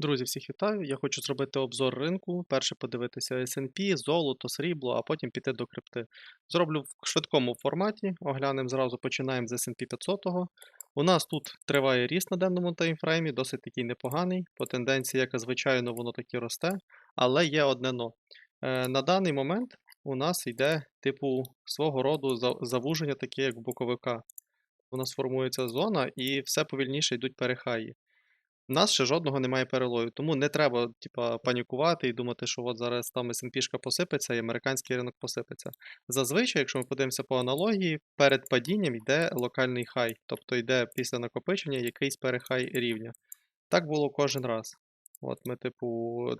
Друзі, всіх вітаю. Я хочу зробити обзор ринку. Перше подивитися S&P, золото, срібло, а потім піти до крипти. Зроблю в швидкому форматі. Оглянемо зразу, починаємо з S&P 500. У нас тут триває ріст на денному таймфреймі, досить такий непоганий. По тенденції, як і звичайно, воно таки росте. Але є одне но. Е, На даний момент у нас йде типу свого роду завуження, таке як боковика. У нас формується зона і все повільніше йдуть перехаї. У нас ще жодного немає перелою, тому не треба типа, панікувати і думати, що от зараз там S&P посипеться і американський ринок посипеться. Зазвичай, якщо ми подивимося по аналогії, перед падінням йде локальний хай, тобто йде після накопичення якийсь перехай рівня. Так було кожен раз. От ми, типу,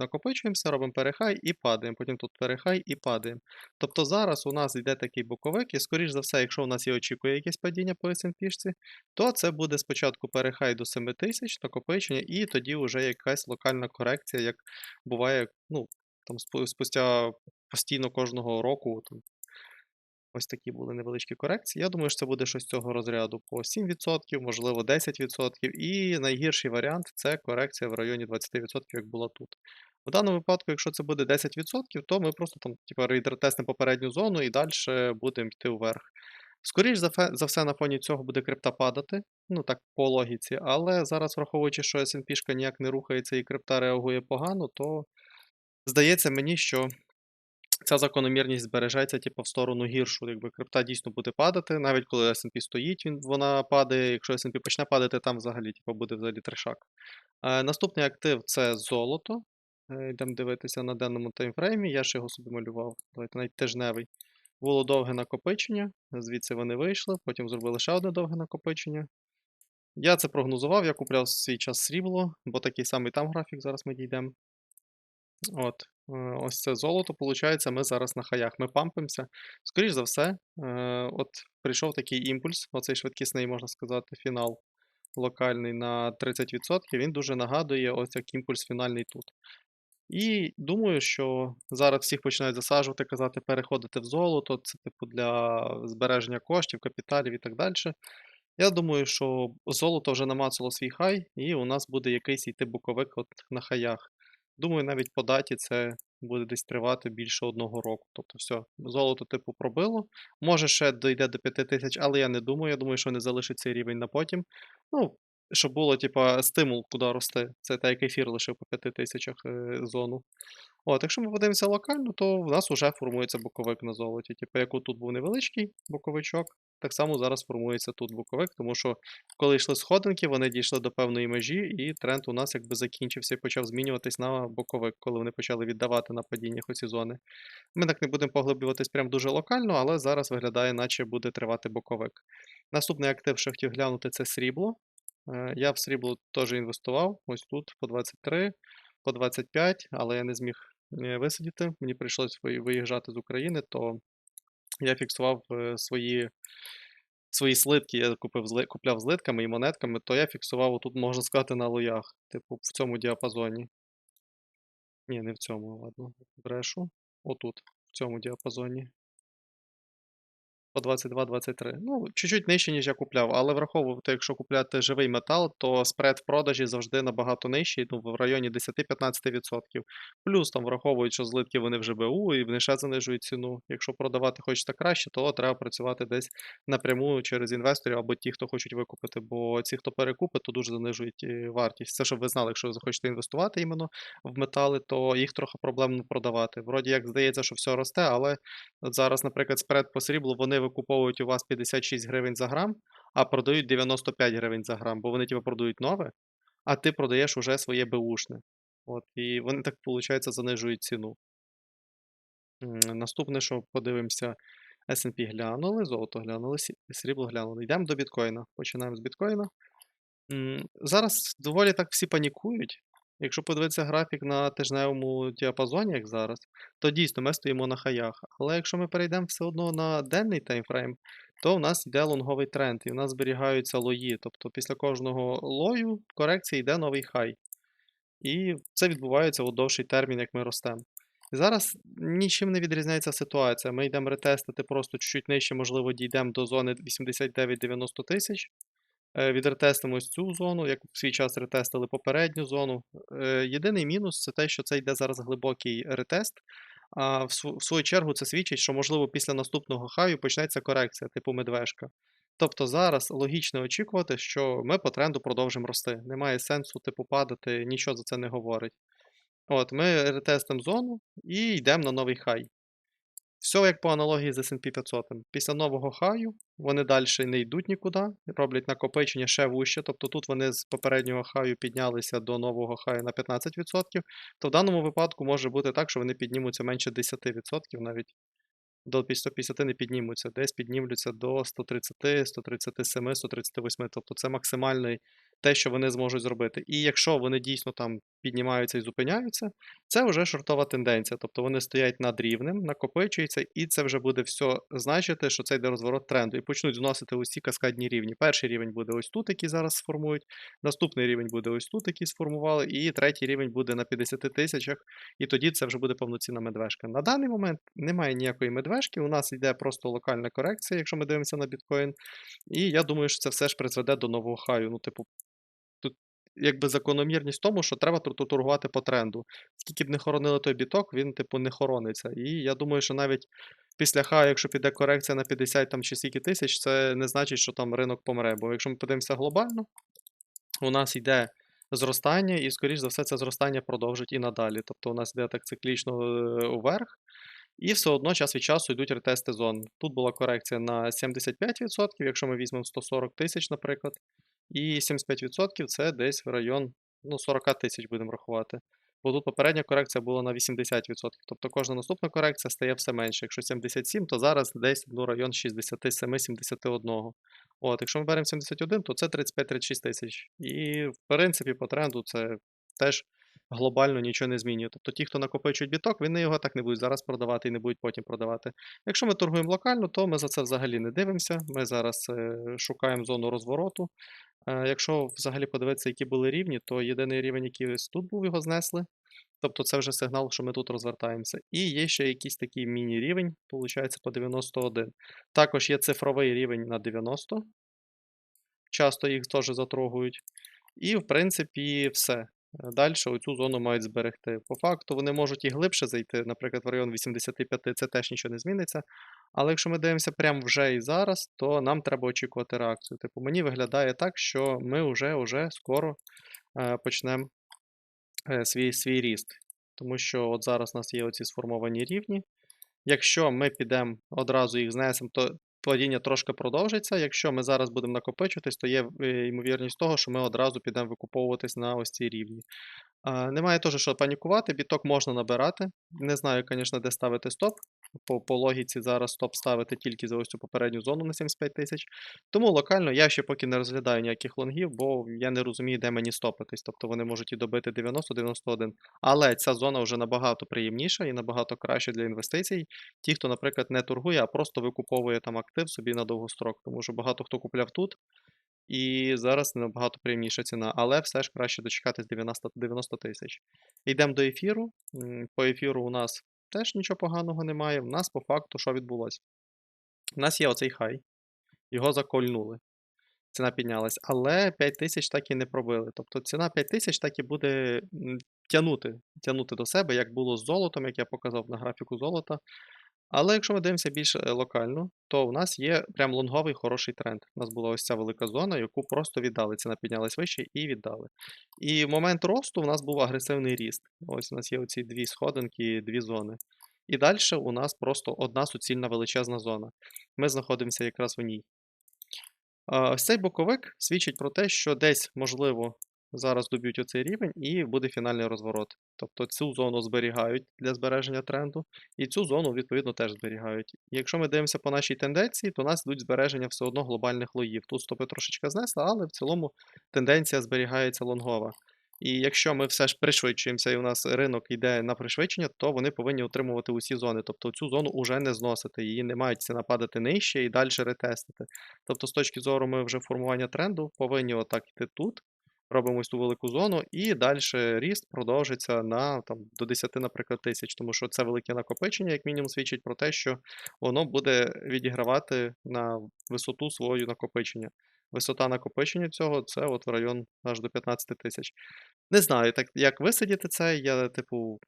накопичуємося, робимо перехай і падаємо. Потім тут перехай і падаємо. Тобто зараз у нас йде такий боковик, і, скоріш за все, якщо у нас і очікує якесь падіння по S&P, то це буде спочатку перехай до 7000 накопичення, і тоді вже якась локальна корекція, як буває, ну, там спустя постійно кожного року. Там, ось такі були невеличкі корекції. Я думаю, що це буде щось цього розряду по 7%, можливо 10%. І найгірший варіант це корекція в районі 20%, як була тут. В даному випадку, якщо це буде 10%, то ми просто там, типу, рейдер-тестимо попередню зону і далі будемо йти вверх. Скоріш за, за все, на фоні цього буде крипта падати, ну так по логіці, але зараз, враховуючи, що S&P ніяк не рухається і крипта реагує погано, то здається мені, що ця закономірність збережеться типу, в сторону гіршу. Якби крипта дійсно буде падати, навіть коли S&P стоїть, він, вона падає. Якщо S&P почне падати, там взагалі типу, буде взагалі трешак. Е, наступний актив це золото. Е, йдемо дивитися на денному таймфреймі. Я ще його собі малював. Давайте навіть тижневий. Було довге накопичення, звідси вони вийшли, потім зробили ще одне довге накопичення. Я це прогнозував, я купляв свій час срібло, бо такий самий там графік, зараз ми дійдемо. От, е, ось це золото, виходить, ми зараз на хаях. Ми пампимося. Скоріш за все, е, от прийшов такий імпульс, оцей швидкісний, можна сказати, фінал локальний на 30%. Він дуже нагадує ось як імпульс фінальний тут. І думаю, що зараз всіх починають засаджувати, казати, переходити в золото, це типу для збереження коштів, капіталів і так далі. Я думаю, що золото вже намацало свій хай, і у нас буде якийсь йти боковик от на хаях. Думаю, навіть по даті це буде десь тривати більше одного року. Тобто, все, золото, типу, пробило. Може, ще дійде до 5 тисяч, але я не думаю. Я думаю, що не залишить цей рівень на потім. Ну, щоб було, типа, стимул, куди рости. Це так, як ефір лишив по 5 тисячах е, зону. От, якщо ми подивимося локально, то в нас вже формується боковик на золоті. Типу, як отут був невеличкий боковичок, так само зараз формується тут боковик, тому що коли йшли сходинки, вони дійшли до певної межі, і тренд у нас якби закінчився і почав змінюватись на боковик, коли вони почали віддавати на падіннях оці зони. Ми так не будемо поглиблюватись прям дуже локально, але зараз виглядає, наче буде тривати боковик. Наступний актив, що хотів глянути, це срібло. Е, Я в срібло теж інвестував, ось тут по 23, по 25, але я не зміг е, висидіти. Мені прийшлось виїжджати з України, то я фіксував е, свої, свої слитки. Я купив, купляв злитками і монетками, то я фіксував тут, можна сказати, на лоях, типу, в цьому діапазоні. Ні, не в цьому, ладно, брешу. Отут, в цьому діапазоні. По 22-23. Ну, чуть-чуть нижче, ніж я купляв, але враховувати, якщо купляти живий метал, то спред в продажі завжди набагато нижчий, ну, в районі 10-15%. Плюс там враховують, що злитки вони вже БУ і вони ще занижують ціну. Якщо продавати хочете краще, то треба працювати десь напряму через інвесторів або ті, хто хочуть викупити. Бо ці, хто перекупить, то дуже занижують е, вартість. Це щоб ви знали, якщо ви захочете інвестувати іменно в метали, то їх трохи проблемно продавати. Вроді як здається, що все росте, але зараз, наприклад, спред по сріблу, вони викуповують у вас 56 гривень за грам, а продають 95 гривень за грам, бо вони тебе продають нове, а ти продаєш уже своє беушне. От, і вони так, виходить, занижують ціну. Наступне, що подивимося, S&P глянули, золото глянули, срібло глянули. Йдемо до біткоїна. Починаємо з біткоїна. Зараз доволі так всі панікують. Якщо подивитися графік на тижневому діапазоні, як зараз, то дійсно ми стоїмо на хаях. Але якщо ми перейдемо все одно на денний таймфрейм, то в нас йде лонговий тренд, і в нас зберігаються лої. Тобто після кожного лою корекції йде новий хай. І це відбувається у довший термін, як ми ростемо. І зараз нічим не відрізняється ситуація. Ми йдемо ретестити просто чуть-чуть нижче, можливо, дійдемо до зони 89-90 тисяч. Е, Відретестимо ось цю зону, як в свій час ретестили попередню зону. Е, Єдиний мінус це те, що це йде зараз глибокий ретест. А в свою чергу це свідчить, що можливо після наступного хаю почнеться корекція, типу медвежка. Тобто зараз логічно очікувати, що ми по тренду продовжимо рости. Немає сенсу типу падати, нічого за це не говорить. От, ми ретестимо зону і йдемо на новий хай. Все як по аналогії з S&P 500. Після нового хаю вони далі не йдуть нікуди, роблять накопичення ще вище. Тобто тут вони з попереднього хаю піднялися до нового хаю на 15%. То в даному випадку може бути так, що вони піднімуться менше 10%, навіть до 150 не піднімуться, десь піднімуться до 130, 137, 138. Тобто це максимальний те, що вони зможуть зробити. І якщо вони дійсно там піднімаються і зупиняються, це вже шортова тенденція. Тобто вони стоять над рівнем, накопичуються, і це вже буде все значити, що це йде розворот тренду. І почнуть зносити усі каскадні рівні. Перший рівень буде ось тут, який зараз сформують, наступний рівень буде ось тут, який сформували, і третій рівень буде на 50 тисячах, і тоді це вже буде повноцінна медвежка. На даний момент немає ніякої медвежки, у нас йде просто локальна корекція, якщо ми дивимося на біткоін. І я думаю, що це все ж призведе до нового хаю. Ну, типу, якби закономірність в тому, що треба тор- торгувати по тренду. Скільки б не хоронили той біток, він, типу, не хорониться. І я думаю, що навіть після хаю, якщо піде корекція на 50 там, чи скільки тисяч, це не значить, що там ринок помре. Бо якщо ми подивимося глобально, у нас йде зростання, і, скоріш за все, це зростання продовжить і надалі. Тобто у нас йде так циклічно е, уверх. І все одно час від часу йдуть ретести зон. Тут була корекція на 75%, якщо ми візьмемо 140 тисяч, наприклад. І 75% це десь в район ну, 40 тисяч будемо рахувати. Бо тут попередня корекція була на 80%. Тобто кожна наступна корекція стає все менше. Якщо 77, то зараз десь ну, район 67-71. От, якщо ми беремо 71, то це 35-36 тисяч. І в принципі по тренду це теж глобально нічого не змінює. Тобто ті, хто накопичують біток, вони його так не будуть зараз продавати і не будуть потім продавати. Якщо ми торгуємо локально, то ми за це взагалі не дивимося. Ми зараз е, шукаємо зону розвороту. Е, Якщо взагалі подивитися, які були рівні, то єдиний рівень, який ось тут був, його знесли. Тобто це вже сигнал, що ми тут розвертаємося. І є ще якийсь такий міні-рівень, виходить, по 91. Також є цифровий рівень на 90. Часто їх теж затрогують. І, в принципі, все. Далі оцю зону мають зберегти. По факту вони можуть і глибше зайти, наприклад, в район 85, це теж нічого не зміниться. Але якщо ми дивимося прямо вже і зараз, то нам треба очікувати реакцію. Типу, мені виглядає так, що ми вже, вже скоро е, почнемо е, свій, свій ріст. Тому що от зараз у нас є оці сформовані рівні. Якщо ми підемо одразу їх знесемо, то падіння трошки продовжиться. Якщо ми зараз будемо накопичуватись, то є е, ймовірність того, що ми одразу підемо викуповуватись на ось ці рівні. Немає теж що панікувати, біток можна набирати. Не знаю, звісно, де ставити стоп. По, по логіці зараз стоп ставити тільки за ось цю попередню зону на 75 тисяч. Тому локально я ще поки не розглядаю ніяких лонгів, бо я не розумію, де мені стопитись. Тобто вони можуть і добити 90-91. Але ця зона вже набагато приємніша і набагато краще для інвестицій. Ті, хто, наприклад, не торгує, а просто викуповує там актив собі на довгострок. Тому що багато хто купляв тут. І зараз набагато приємніша ціна, але все ж краще дочекатись 90 90 тисяч. Йдемо до ефіру. По ефіру у нас теж нічого поганого немає. У нас по факту що відбулося? У нас є оцей хай, його закольнули. Ціна піднялась, але 5 тисяч так і не пробили. Тобто ціна 5 тисяч так і буде тягнути, тягнути до себе, як було з золотом, як я показав на графіку золота. Але якщо ми дивимося більш е, локально, то у нас є прям лонговий хороший тренд. У нас була ось ця велика зона, яку просто віддали. Ціна піднялась вище і віддали. І в момент росту у нас був агресивний ріст. Ось у нас є оці дві сходинки, дві зони. І далі у нас просто одна суцільна величезна зона. Ми знаходимося якраз в ній. Ось цей боковик свідчить про те, що десь, можливо, зараз доб'ють оцей рівень і буде фінальний розворот. Тобто цю зону зберігають для збереження тренду, і цю зону, відповідно, теж зберігають. Якщо ми дивимося по нашій тенденції, то у нас йдуть збереження все одно глобальних лоїв. Тут стопи трошечки знесли, але в цілому тенденція зберігається лонгова. І якщо ми все ж пришвидшуємося і у нас ринок йде на пришвидшення, то вони повинні утримувати усі зони. Тобто цю зону вже не зносити, її не мають ціна падати нижче і далі ретестити. Тобто, з точки зору ми вже формування тренду повинні отак йти тут, робимо ось ту велику зону, і далі ріст продовжиться на там, до 10, наприклад, тисяч, тому що це велике накопичення, як мінімум, свідчить про те, що воно буде відігравати на висоту свою накопичення. висота накопичення цього це от в район аж до 15 тисяч. Не знаю, так, як висидіти це, я, типу,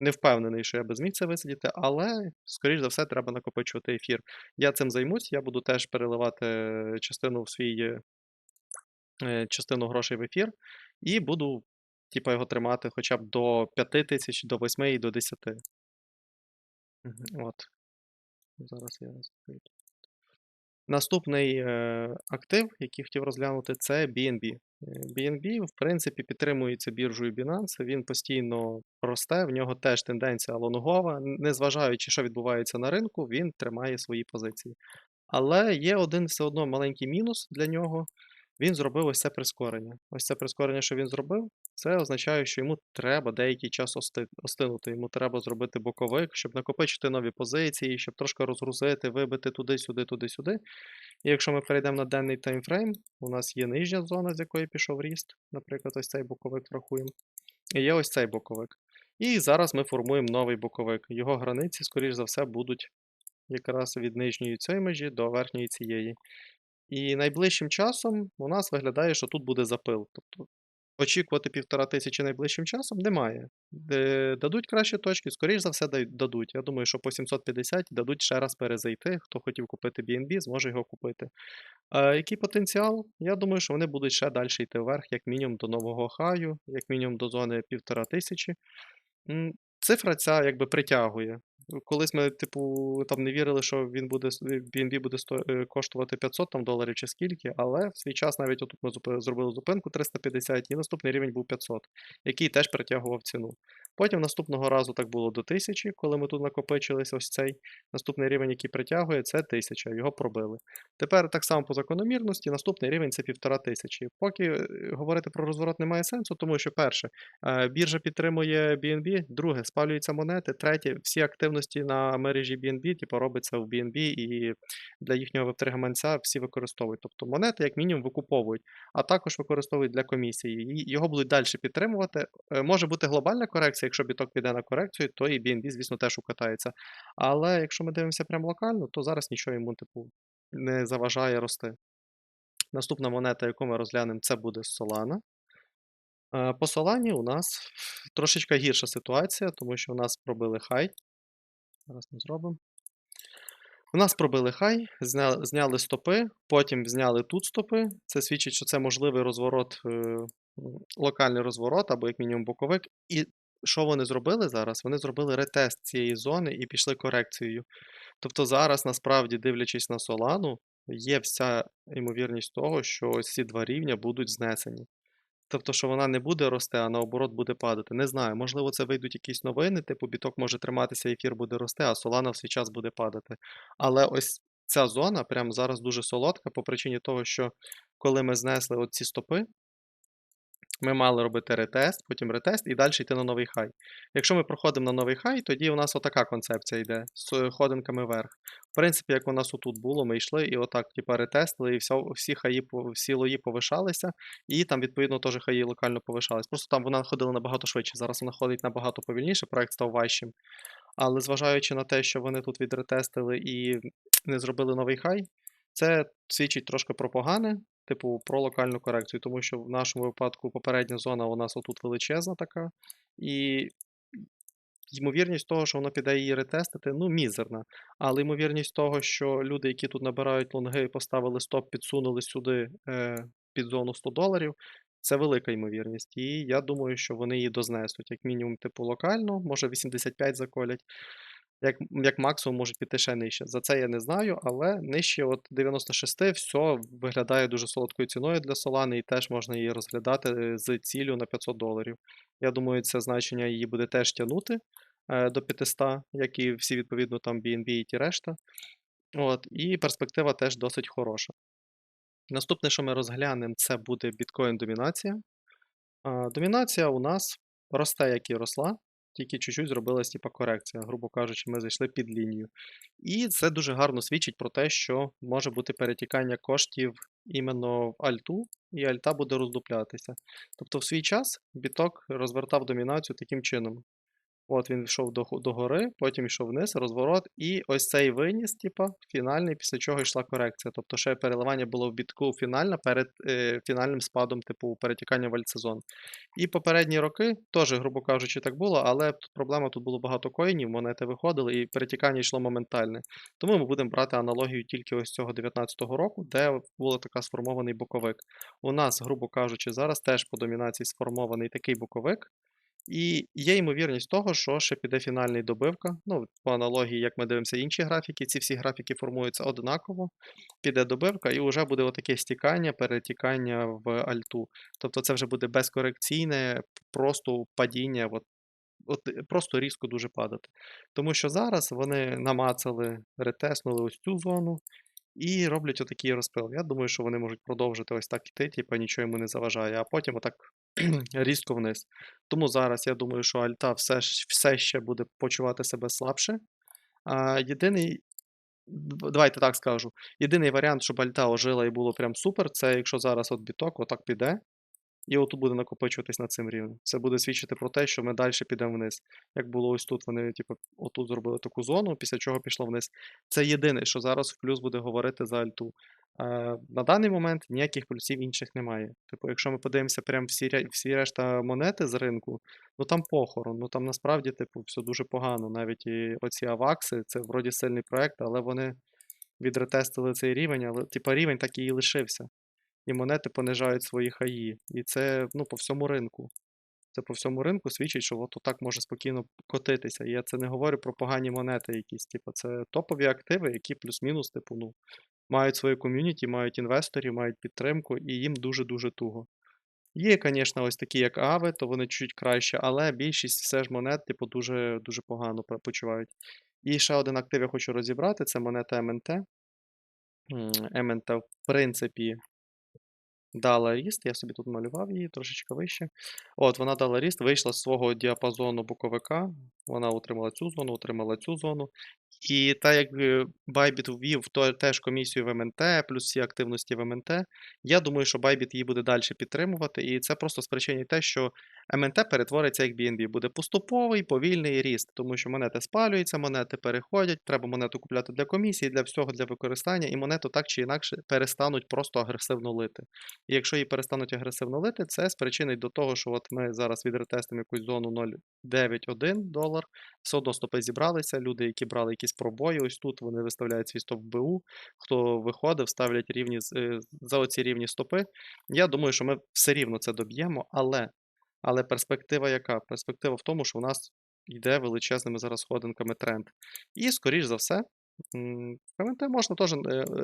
не впевнений, що я би зміг це висидіти, але, скоріш за все, треба накопичувати ефір. Я цим займусь, я буду теж переливати частину в свій е, частину грошей в ефір, і буду, типу, його тримати хоча б до 5 тисяч, до 8 і до 10. Мгм, От. Зараз я. Наступний е, актив, який хотів розглянути, це BNB. Е, BNB, в принципі, підтримується біржею Binance, він постійно росте, в нього теж тенденція лонгова. Незважаючи, що відбувається на ринку, він тримає свої позиції. Але є один все одно маленький мінус для нього. Він зробив ось це прискорення. Ось це прискорення, що він зробив, це означає, що йому треба деякий час остинути. Йому треба зробити боковик, щоб накопичити нові позиції, щоб трошки розгрузити, вибити туди-сюди, туди-сюди. І якщо ми перейдемо на денний таймфрейм, у нас є нижня зона, з якої пішов ріст. Наприклад, ось цей боковик врахуємо. І є ось цей боковик. І зараз ми формуємо новий боковик. Його границі, скоріш за все, будуть якраз від нижньої цієї межі до верхньої цієї. І найближчим часом у нас виглядає, що тут буде запил. Тобто очікувати півтора тисячі найближчим часом немає. Дадуть кращі точки, скоріш за все дадуть. Я думаю, що по 750 дадуть ще раз перезайти. Хто хотів купити BNB, зможе його купити. А який потенціал? Я думаю, що вони будуть ще далі йти вверх, як мінімум до нового хаю, як мінімум до зони півтора тисячі. Цифра ця якби притягує. Колись ми, типу, там не вірили, що він буде BNB буде сто- е, коштувати 500 там, доларів чи скільки, але в свій час навіть отут ми зробили зупинку 350, і наступний рівень був 500, який теж притягував ціну. Потім наступного разу так було до 1000, коли ми тут накопичилися ось цей. Наступний рівень, який притягує, це 1000, його пробили. Тепер так само по закономірності, наступний рівень це 1500. Поки е, говорити про розворот немає сенсу, тому що перше, е, біржа підтримує BNB, друге, спалюються монети, третє, всі активності на мережі BNB, типу, робиться в BNB і для їхнього веб гаманця всі використовують. Тобто монети, як мінімум, викуповують, а також використовують для комісії. І його будуть далі підтримувати. Е, Може бути глобальна корекція, якщо біток піде на корекцію, то і BNB, звісно, теж укатається. Але якщо ми дивимося прямо локально, то зараз нічого йому, типу, не заважає рости. Наступна монета, яку ми розглянемо, це буде Solana. Е, По Solana у нас трошечки гірша ситуація, тому що у нас пробили хай. Зараз ми зробимо. У нас пробили хай, зняли стопи, потім зняли тут стопи. Це свідчить, що це можливий розворот, е, локальний розворот або як мінімум боковик. І що вони зробили зараз? Вони зробили ретест цієї зони і пішли корекцією. Тобто зараз, насправді, дивлячись на Солану, є вся ймовірність того, що ці два рівня будуть знесені. Тобто, що вона не буде рости, а наоборот буде падати. Не знаю, можливо, це вийдуть якісь новини, типу біток може триматися, ефір буде рости, а солана в свій час буде падати. Але ось ця зона прямо зараз дуже солодка по причині того, що коли ми знесли оці стопи, ми мали робити ретест, потім ретест і далі йти на новий хай. Якщо ми проходимо на новий хай, тоді у нас отака концепція йде з ходинками вверх. В принципі, як у нас отут було, ми йшли і отак, типа, ретестили, і все, всі хаї, всі лої повишалися, і там, відповідно, теж хаї локально повишались. Просто там вона ходила набагато швидше. Зараз вона ходить набагато повільніше, проект став важчим. Але зважаючи на те, що вони тут відретестили і не зробили новий хай, це свідчить трошки про погане, типу про локальну корекцію, тому що в нашому випадку попередня зона у нас отут величезна така, і ймовірність того, що воно піде її ретестити, ну, мізерна. Але ймовірність того, що люди, які тут набирають лонги, поставили стоп, підсунули сюди е, під зону 100 доларів, це велика ймовірність. І я думаю, що вони її дознесуть, як мінімум, типу, локально, може 85 заколять. Як, як максимум можуть піти ще нижче. За це я не знаю, але нижче от 96 все виглядає дуже солодкою ціною для Solana і теж можна її розглядати е, з ціллю на 500 доларів. Я думаю, це значення її буде теж тягнути е, до 500, як і всі відповідно там BNB і ті решта. От, і перспектива теж досить хороша. Наступне, що ми розглянемо, це буде біткоін-домінація. Домінація у нас росте, як і росла, тільки чуть-чуть зробилась типа корекція. Грубо кажучи, ми зайшли під лінію. І це дуже гарно свідчить про те, що може бути перетікання коштів іменно в альту, і альта буде роздуплятися. Тобто в свій час біток розвертав домінацію таким чином. От він йшов до, до гори, потім йшов вниз, розворот, і ось цей виніс, типа, фінальний, після чого йшла корекція. Тобто ще переливання було в бітку фінальне перед е, фінальним спадом, типу, перетікання в альтсезон. І попередні роки теж, грубо кажучи, так було, але тут проблема тут було багато коїнів, монети виходили, і перетікання йшло моментальне. Тому ми будемо брати аналогію тільки ось цього 19-го року, де був така сформований боковик. У нас, грубо кажучи, зараз теж по домінації сформований такий боковик. І є ймовірність того, що ще піде фінальний добивка. Ну, по аналогії, як ми дивимося інші графіки, ці всі графіки формуються однаково, піде добивка, і вже буде отаке стікання, перетікання в альту. Тобто це вже буде безкорекційне, просто падіння, от, от просто різко дуже падати. Тому що зараз вони намацали, ретеснули ось цю зону. І роблять отакий розпил. Я думаю, що вони можуть продовжити ось так іти, типу нічого йому не заважає, а потім отак різко вниз. Тому зараз я думаю, що Альта все, все ще буде почувати себе слабше. А, єдиний, давайте так скажу. Єдиний варіант, щоб Альта ожила і було прям супер, це якщо зараз от біток отак піде, і отут буде накопичуватись на цим рівнем. Це буде свідчити про те, що ми далі підемо вниз. Як було ось тут, вони, типу, отут зробили таку зону, після чого пішло вниз. Це єдине, що зараз в плюс буде говорити за альту. Е, на даний момент ніяких плюсів інших немає. Типу, якщо ми подивимося прям всі, всі решта монети з ринку, ну там похорон, ну там насправді, типу, все дуже погано. Навіть і оці авакси, це вроді сильний проект, але вони відретестили цей рівень, але типу, рівень так і лишився і монети понижають свої хаї. І це ну, по всьому ринку. Це по всьому ринку свідчить, що от так може спокійно котитися. І я це не говорю про погані монети якісь. Типу, це топові активи, які плюс-мінус, типу, ну, мають своє ком'юніті, мають інвесторів, мають підтримку, і їм дуже-дуже туго. Є, звісно, ось такі, як Ави, то вони чуть краще, але більшість все ж монет, типу, дуже, дуже погано почувають. І ще один актив я хочу розібрати: це монета МНТ. МНТ, в принципі, дала ріст, я собі тут малював її трошечки вище. От, вона дала ріст, вийшла з свого діапазону боковика, вона отримала цю зону, отримала цю зону. І так як е, Bybit ввів теж комісію в МНТ, плюс всі активності в МНТ, я думаю, що Bybit її буде далі підтримувати, і це просто спричинить те, що МНТ перетвориться як BNB. Буде поступовий, повільний ріст, тому що монети спалюються, монети переходять, треба монету купляти для комісії, для всього, для використання, і монету так чи інакше перестануть просто агресивно лити. І якщо її перестануть агресивно лити, це спричинить до того, що от ми зараз відретестимо якусь зону 0,91 долар, все одно стопи зібралися, люди, які брали якісь пробої, ось тут вони виставляють свій стоп в БУ, хто виходив, ставлять рівні е, за оці рівні стопи. Я думаю, що ми все рівно це доб'ємо, але, але перспектива яка? Перспектива в тому, що у нас йде величезними зараз сходинками тренд. І, скоріш за все, КМТ можна теж е,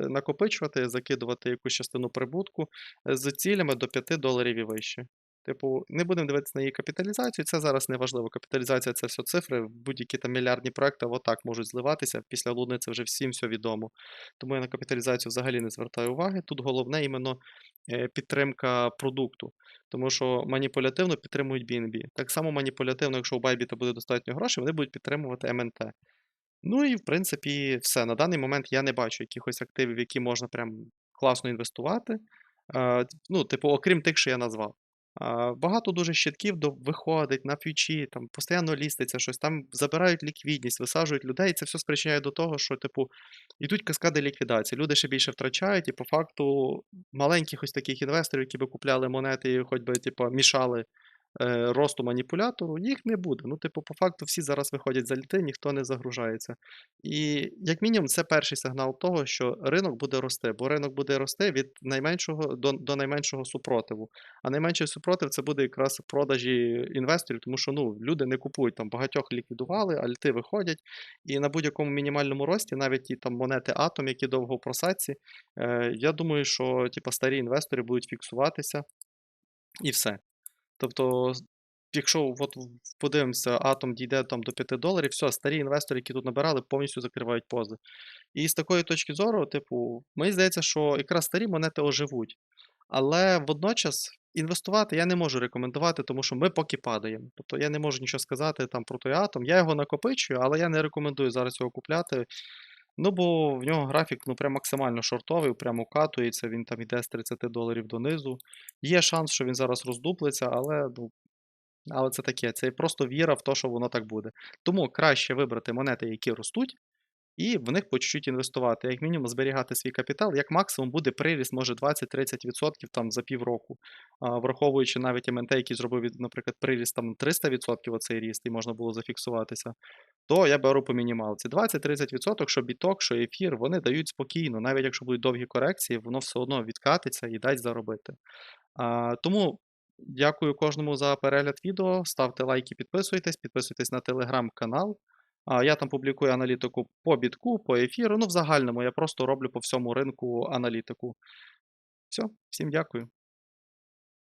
накопичувати, закидувати якусь частину прибутку з цілями до 5 доларів і вище. Типу, не будемо дивитися на її капіталізацію, це зараз не важливо. Капіталізація це все цифри, будь-які там мільярдні проекти отак можуть зливатися. Після Луни це вже всім все відомо. Тому я на капіталізацію взагалі не звертаю уваги. Тут головне іменно е, підтримка продукту, тому що маніпулятивно підтримують BNB. Так само маніпулятивно, якщо у Bybit буде достатньо грошей, вони будуть підтримувати МНТ. Ну і в принципі все. На даний момент я не бачу якихось активів, які можна прям класно інвестувати. Е, ну, типу, окрім тих, що я назвав. Багато дуже щитків виходить на фьючі, там постійно ліститься щось, там забирають ліквідність, висаджують людей, і це все спричиняє до того, що, типу, йдуть каскади ліквідації. Люди ще більше втрачають, і по факту маленьких ось таких інвесторів, які би купляли монети і хоч би, типу, мішали росту маніпулятору, їх не буде. Ну, типу, по факту всі зараз виходять за літи, ніхто не загружається. І як мінімум, це перший сигнал того, що ринок буде рости, бо ринок буде рости від найменшого до, до найменшого супротиву. А найменший супротив це буде якраз продажі інвесторів, тому що ну, люди не купують там багатьох ліквідували, альти виходять. І на будь-якому мінімальному рості, навіть ті там монети Атом, які довго в просадці, е, я думаю, що типу, старі інвестори будуть фіксуватися і все. Тобто, якщо от подивимося, атом дійде там до 5 доларів, все, старі інвестори, які тут набирали, повністю закривають пози. І з такої точки зору, типу, мені здається, що якраз старі монети оживуть. Але водночас інвестувати я не можу рекомендувати, тому що ми поки падаємо. Тобто я не можу нічого сказати там про той атом. Я його накопичую, але я не рекомендую зараз його купляти. Ну, бо в нього графік ну, прям максимально шортовий, прямо катується, він там йде з 30 доларів донизу. Є шанс, що він зараз роздуплиться, але ну, Але це таке, це просто віра в те, що воно так буде. Тому краще вибрати монети, які ростуть, і в них по чуть-чуть інвестувати. Як мінімум зберігати свій капітал, як максимум буде приріст, може 20-30% там за півроку. А, враховуючи навіть МНТ, який зробив, наприклад, приріст там 300% оцей ріст, і можна було зафіксуватися, то я беру по мінімалці. 20-30%, що біток, що ефір, вони дають спокійно. Навіть якщо будуть довгі корекції, воно все одно відкатиться і дасть заробити. А, тому дякую кожному за перегляд відео. Ставте лайки, підписуйтесь, підписуйтесь на телеграм-канал. Я там публікую аналітику по бітку, по ефіру. Ну, в загальному я просто роблю по всьому ринку аналітику. Все, всім дякую.